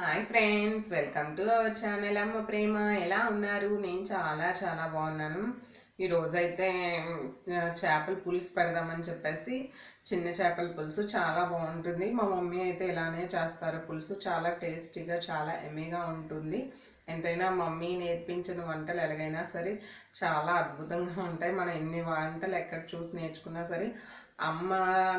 Hi friends welcome to our channel. అమ్మ ప్రేమ ఎలా ఉన్నారు? నేను చాలా చాలా బాగున్నాను. ఈరోజైతే చేపల పులుసు పెడదామని చెప్పేసి చిన్న చేపల పులుసు చాలా బాగుంటుంది. మా మమ్మీ అయితే ఇలానే చేస్తారు. పులుసు చాలా టేస్టీగా చాలా ఎమీగా ఉంటుంది. ఎంతైనా మమ్మీ నేర్పించిన వంటలు ఎలాగైనా సరే చాలా అద్భుతంగా ఉంటాయి. మనం ఎన్ని వంటలు ఎక్కడ చూసి నేర్చుకున్నా సరే అమ్మ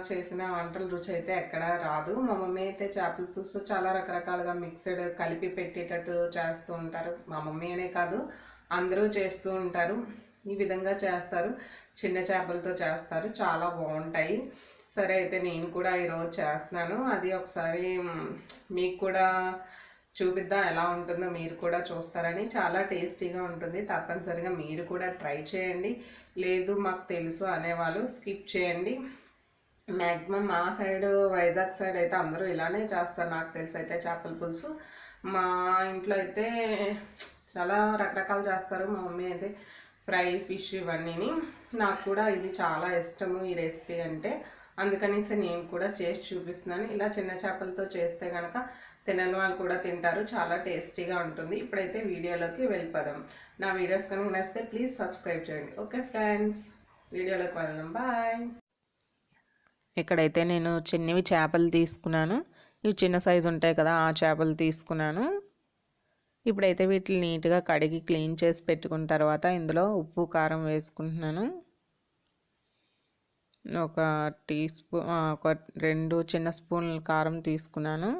చేసిన వంటల రుచి అయితే ఎక్కడ రాదు. మా మమ్మీ అయితే చేపల పులుసు చాలా రకరకాలుగా మిక్స్డ్ కలిపి పెట్టేటట్టు చేస్తూ ఉంటారు. మా మమ్మీ అనే కాదు అందరూ చేస్తూ ఉంటారు. ఈ విధంగా చేస్తారు. చిన్న చేపలతో చేస్తారు. చాలా బాగుంటాయి. సరే అయితే నేను కూడా ఈరోజు చేస్తున్నాను. అది ఒకసారి మీకు కూడా చూపిద్దాం ఎలా ఉంటుందో మీరు కూడా చూస్తారని చాలా టేస్టీగా ఉంటుంది. తప్పనిసరిగా మీరు కూడా ట్రై చేయండి. లేదు మాకు తెలుసు అనేవాళ్ళు స్కిప్ చేయండి. మ్యాక్సిమం మా సైడ్ వైజాగ్ సైడ్ అయితే అందరూ ఇలానే చేస్తారు. నాకు తెలిసి అయితే చేపల పులుసు. మా ఇంట్లో అయితే చాలా రకరకాలు చేస్తారు. మా మమ్మీ అయితే ఫ్రై ఫిష్ ఇవన్నీని. నాకు కూడా ఇది చాలా ఇష్టము ఈ రెసిపీ అంటే. అందుకనేసి నేను కూడా చేసి చూపిస్తున్నాను. ఇలా చిన్న చేపలతో చేస్తే కనుక తినని వాళ్ళు కూడా తింటారు. చాలా టేస్టీగా ఉంటుంది. ఇప్పుడైతే వీడియోలోకి వెళ్ళిపోదాం. నా వీడియోస్ కనుక నచ్చితే ప్లీజ్ సబ్స్క్రైబ్ చేయండి. ఓకే ఫ్రెండ్స్ వీడియోలోకి వెళ్దాం. బాయ్. ఇక్కడైతే నేను చిన్నవి చేపలు తీసుకున్నాను. ఇవి చిన్న సైజు ఉంటాయి కదా ఆ చేపలు తీసుకున్నాను. ఇప్పుడైతే వీటిని నీట్గా కడిగి క్లీన్ చేసి పెట్టుకున్న తర్వాత ఇందులో ఉప్పు కారం వేసుకుంటున్నాను. ఒక టీ స్పూన్ ఒక రెండు చిన్న స్పూన్ల కారం తీసుకున్నాను.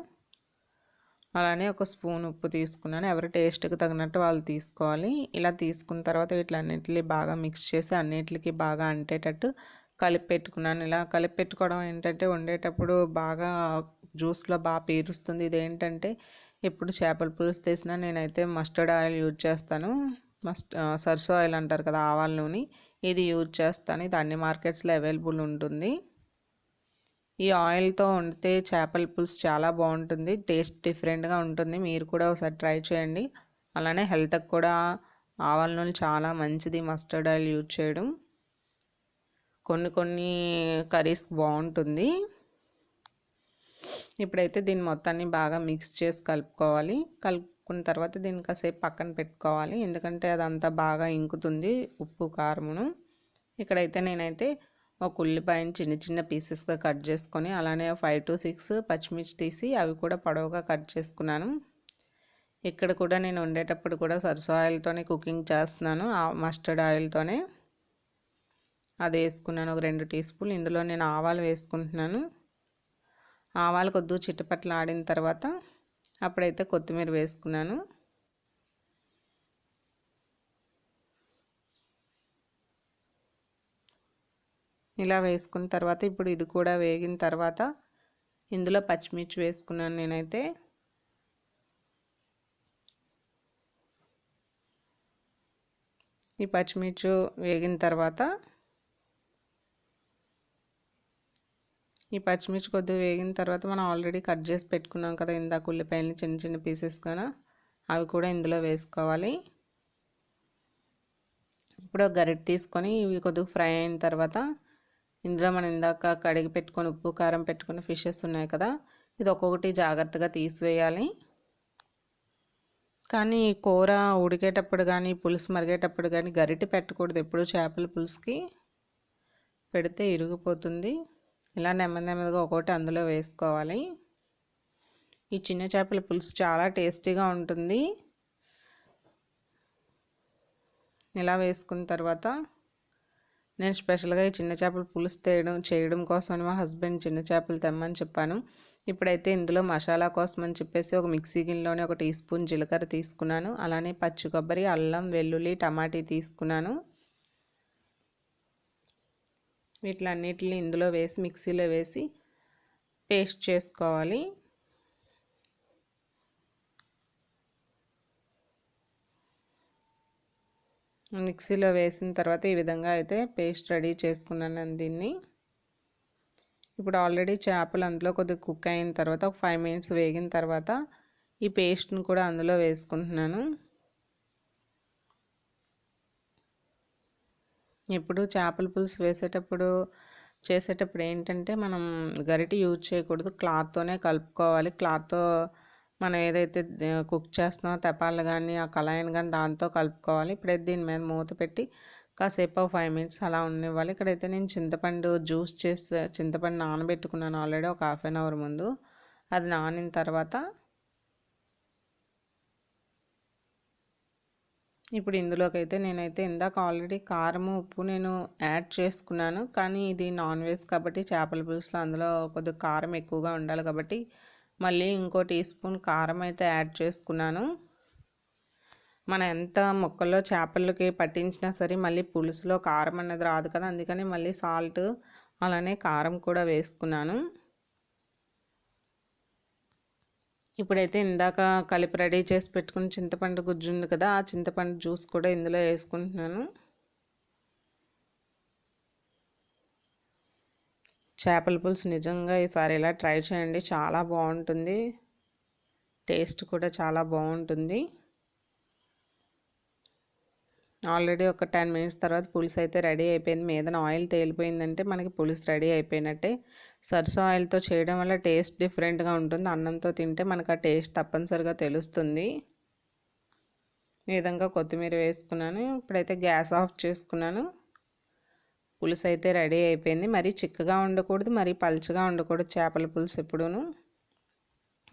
అలానే ఒక స్పూన్ ఉప్పు తీసుకున్నాను. ఎవరి టేస్ట్కి తగినట్టు వాళ్ళు తీసుకోవాలి. ఇలా తీసుకున్న తర్వాత వీటిలన్నింటినీ బాగా మిక్స్ చేసి అన్నిటికి బాగా అంటేటట్టు కలిపి పెట్టుకున్నాను. ఇలా కలిపి పెట్టుకోవడం ఏంటంటే వండేటప్పుడు బాగా జ్యూస్లో బాగా పీరుస్తుంది. ఇదేంటంటే ఎప్పుడు చేపల పులుసు తీసినా నేనైతే మస్టర్డ్ ఆయిల్ యూజ్ చేస్తాను. మస్ట్ సర్సో ఆయిల్ అంటారు కదా ఆవాల నూనె. ఇది యూజ్ చేస్తాను. ఇది అన్ని మార్కెట్స్లో అవైలబుల్ ఉంటుంది. ఈ ఆయిల్తో వండితే చేపల పులుసు చాలా బాగుంటుంది. టేస్ట్ డిఫరెంట్గా ఉంటుంది. మీరు కూడా ఒకసారి ట్రై చేయండి. అలానే హెల్త్కి కూడా ఆవాల నూనె చాలా మంచిది. మస్టర్డ్ ఆయిల్ యూజ్ చేయడం. కొన్ని కొన్ని కర్రీస్ బాగుంటుంది. ఇప్పుడైతే దీన్ని మొత్తాన్ని బాగా మిక్స్ చేసి కలుపుకోవాలి. కలుపుకున్న తర్వాత దీన్ని కాసేపు పక్కన పెట్టుకోవాలి. ఎందుకంటే అదంతా బాగా ఇంకుతుంది ఉప్పు కారమును. ఇక్కడైతే నేనైతే ఒక ఉల్లిపాయని చిన్న చిన్న పీసెస్గా కట్ చేసుకొని అలానే ఫైవ్ టు సిక్స్ పచ్చిమిర్చి తీసి అవి కూడా పొడవుగా కట్ చేసుకున్నాను. ఇక్కడ కూడా నేను వండేటప్పుడు కూడా సరస ఆయిల్తోనే కుకింగ్ చేస్తున్నాను ఆ మస్టర్డ్ ఆయిల్తోనే అది వేసుకున్నాను ఒక రెండు టీ స్పూన్లు ఇందులో నేను ఆవాలు వేసుకుంటున్నాను. ఆవాలు కొద్దు చిట్టపట్లు ఆడిన తర్వాత అప్పుడైతే కొత్తిమీర వేసుకున్నాను. ఇలా వేసుకున్న తర్వాత ఇప్పుడు ఇది కూడా వేగిన తర్వాత ఇందులో పచ్చిమిర్చి వేసుకున్నాను నేనైతే. ఈ పచ్చిమిర్చి వేగిన తర్వాత ఈ పచ్చిమిర్చి కొద్దిగా వేగిన తర్వాత మనం ఆల్రెడీ కట్ చేసి పెట్టుకున్నాం కదా ఇందాక ఉల్లిపాయలని చిన్న చిన్న పీసెస్ కదా అవి కూడా ఇందులో వేసుకోవాలి. ఇప్పుడు గరిట గరిటె తీసుకొని ఇవి కొద్దిగా ఫ్రై అయిన తర్వాత ఇందులో మనం ఇందాక కడిగి పెట్టుకొని ఉప్పు కారం పెట్టుకున్న ఫిషెస్ ఉన్నాయి కదా ఇది ఒక్కొక్కటి జాగ్రత్తగా తీసివేయాలి. కానీ కూర ఉడికేటప్పుడు కానీ పులుసు మరిగేటప్పుడు కానీ గరిటె పెట్టకూడదు ఎప్పుడు చేపల పులుసుకి. పెడితే ఇరిగిపోతుంది. ఇలా నెమ్మది నెమ్మదిగా ఒక్కొక్కటి అందులో వేసుకోవాలి. ఈ చిన్న చేపల పులుసు చాలా టేస్టీగా ఉంటుంది. ఇలా వేసుకున్న తర్వాత నేను స్పెషల్గా ఈ చిన్న చేపలు పులుసు తేయడం చేయడం కోసమని మా హస్బెండ్ చిన్న చేపలు తెమ్మని చెప్పాను. ఇప్పుడైతే ఇందులో మసాలా కోసం అని చెప్పేసి ఒక మిక్సీ గిన్నెలోనే ఒక టీ స్పూన్ జీలకర్ర తీసుకున్నాను. అలానే పచ్చి కొబ్బరి అల్లం వెల్లుల్లి టమాటీ తీసుకున్నాను. వీటిలన్నిటిని ఇందులో వేసి మిక్సీలో వేసి పేస్ట్ చేసుకోవాలి. మిక్సీలో వేసిన తర్వాత ఈ విధంగా అయితే పేస్ట్ రెడీ చేసుకున్నాను దీన్ని. ఇప్పుడు ఆల్రెడీ చేపలు అందులో కొద్దిగా కుక్ అయిన తర్వాత ఒక ఫైవ్ మినిట్స్ వేగిన తర్వాత ఈ పేస్ట్ని కూడా అందులో వేసుకుంటున్నాను. ఇప్పుడు చేపల పులుసు వేసేటప్పుడు చేసేటప్పుడు ఏంటంటే మనం గరిటి యూజ్ చేయకూడదు. క్లాత్తోనే కలుపుకోవాలి. క్లాత్తో మనం ఏదైతే కుక్ చేస్తున్నామో తెపాలు కానీ ఆ కళాయిని కానీ దాంతో కలుపుకోవాలి. ఇప్పుడైతే దీని మీద మూత పెట్టి కాసేపు ఫైవ్ మినిట్స్ అలా ఉండివ్వాలి ఇక్కడైతే నేను చింతపండు జ్యూస్ చేసి చింతపండు నానబెట్టుకున్నాను ఆల్రెడీ ఒక హాఫ్ అన్ అవర్ ముందు. అది నానిన తర్వాత ఇప్పుడు ఇందులోకైతే నేనైతే ఇందాక ఆల్రెడీ కారం ఉప్పు నేను యాడ్ చేసుకున్నాను. కానీ ఇది నాన్ వెజ్ కాబట్టి చేపల పులుసులో అందులో కొద్దిగా కారం ఎక్కువగా ఉండాలి కాబట్టి మళ్ళీ ఇంకో టీ స్పూన్ కారం అయితే యాడ్ చేసుకున్నాను. మనం ఎంత మొక్కల్లో చేపలకి పట్టించినా సరే మళ్ళీ పులుసులో కారం అనేది రాదు కదా అందుకని మళ్ళీ సాల్ట్ అలానే కారం కూడా వేసుకున్నాను. ఇప్పుడైతే ఇందాక కలిపి రెడీ చేసి పెట్టుకుని చింతపండు గుజ్జు ఉంది కదా ఆ చింతపండు జ్యూస్ కూడా ఇందులో వేసుకుంటున్నాను. చేపల పులుసు నిజంగా ఈసారి ఇలా ట్రై చేయండి. చాలా బాగుంటుంది. టేస్ట్ కూడా చాలా బాగుంటుంది. ఆల్రెడీ ఒక టెన్ మినిట్స్ తర్వాత పులుసు అయితే రెడీ అయిపోయింది. మీదన ఆయిల్ తేలిపోయిందంటే మనకి పులుసు రెడీ అయిపోయినట్టే. సర్సో ఆయిల్తో చేయడం వల్ల టేస్ట్ డిఫరెంట్గా ఉంటుంది. అన్నంతో తింటే మనకు ఆ టేస్ట్ తప్పనిసరిగా తెలుస్తుంది. ఈ విధంగా కొత్తిమీర వేసుకున్నాను. ఇప్పుడైతే గ్యాస్ ఆఫ్ చేసుకున్నాను. పులుసు అయితే రెడీ అయిపోయింది. మరీ చిక్కగా ఉండకూడదు మరీ పలుచగా ఉండకూడదు చేపల పులుసు ఎప్పుడూను.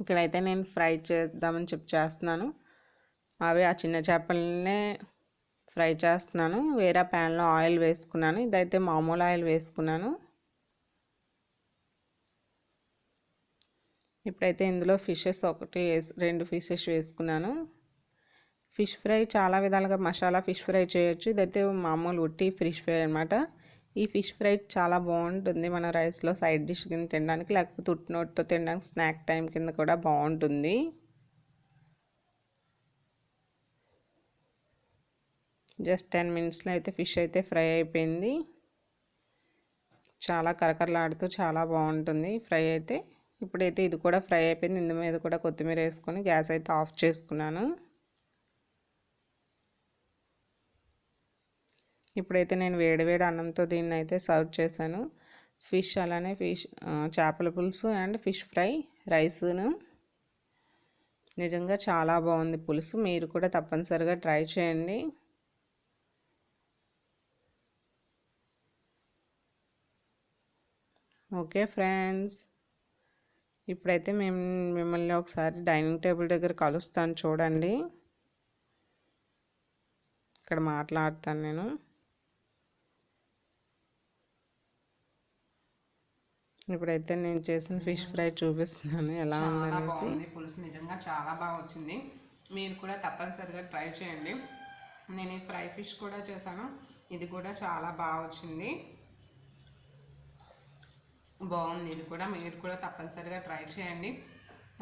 ఇక్కడైతే నేను ఫ్రై చేద్దామని చెప్పి చేస్తున్నాను. అవి ఆ చిన్న చేపలనే ఫ్రై చేస్తున్నాను. వేరే ప్యాన్లో ఆయిల్ వేసుకున్నాను. ఇదైతే మామూలు ఆయిల్ వేసుకున్నాను. ఇప్పుడైతే ఇందులో ఫిషెస్ ఒకటి వేసి రెండు ఫిషెస్ వేసుకున్నాను. ఫిష్ ఫ్రై చాలా విధాలుగా మసాలా ఫిష్ ఫ్రై చేయొచ్చు. ఇదైతే మామూలు ఉట్టి ఫిష్ ఫ్రై అనమాట ఈ ఫిష్ ఫ్రై చాలా బాగుంటుంది. మన రైస్లో సైడ్ డిష్ కింద తినడానికి లేకపోతే ఉట్టినోటితో తినడానికి స్నాక్ టైం కింద కూడా బాగుంటుంది. జస్ట్ టెన్ మినిట్స్లో అయితే ఫిష్ అయితే ఫ్రై అయిపోయింది. చాలా కరకరలాడుతూ చాలా బాగుంటుంది ఫ్రై అయితే. ఇప్పుడైతే ఇది కూడా ఫ్రై అయిపోయింది. ఇందు మీద కూడా కొత్తిమీర వేసుకొని గ్యాస్ అయితే ఆఫ్ చేసుకున్నాను. ఇప్పుడైతే నేను వేడివేడి అన్నంతో దీన్ని అయితే సర్వ్ చేశాను. ఫిష్ అలానే ఫిష్ చేపల పులుసు అండ్ ఫిష్ ఫ్రై రైస్ను. నిజంగా చాలా బాగుంది పులుసు. మీరు కూడా తప్పనిసరిగా ట్రై చేయండి. ఓకే ఫ్రెండ్స్ ఇప్పుడైతే మేము మిమ్మల్ని ఒకసారి డైనింగ్ టేబుల్ దగ్గర కలుస్తాను చూడండి. ఇక్కడ మాట్లాడతాను నేను. ఇప్పుడైతే నేను చేసిన ఫిష్ ఫ్రై చూపిస్తున్నాను ఎలా ఉందనేసి. పులుసు నిజంగా చాలా బాగా వచ్చింది. మీరు కూడా తప్పనిసరిగా ట్రై చేయండి. నేను ఈ ఫ్రై ఫిష్ కూడా చేశాను. ఇది కూడా చాలా బాగా వచ్చింది. బాగుంది. ఇది కూడా మీరు కూడా తప్పనిసరిగా ట్రై చేయండి.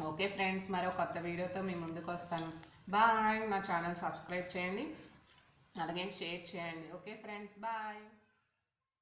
ఓకే ఫ్రెండ్స్ మరో కొత్త వీడియోతో మీ ముందుకు వస్తాను. బాయ్. నా ఛానల్ సబ్స్క్రైబ్ చేయండి. అలాగే షేర్ చేయండి. Okay friends bye.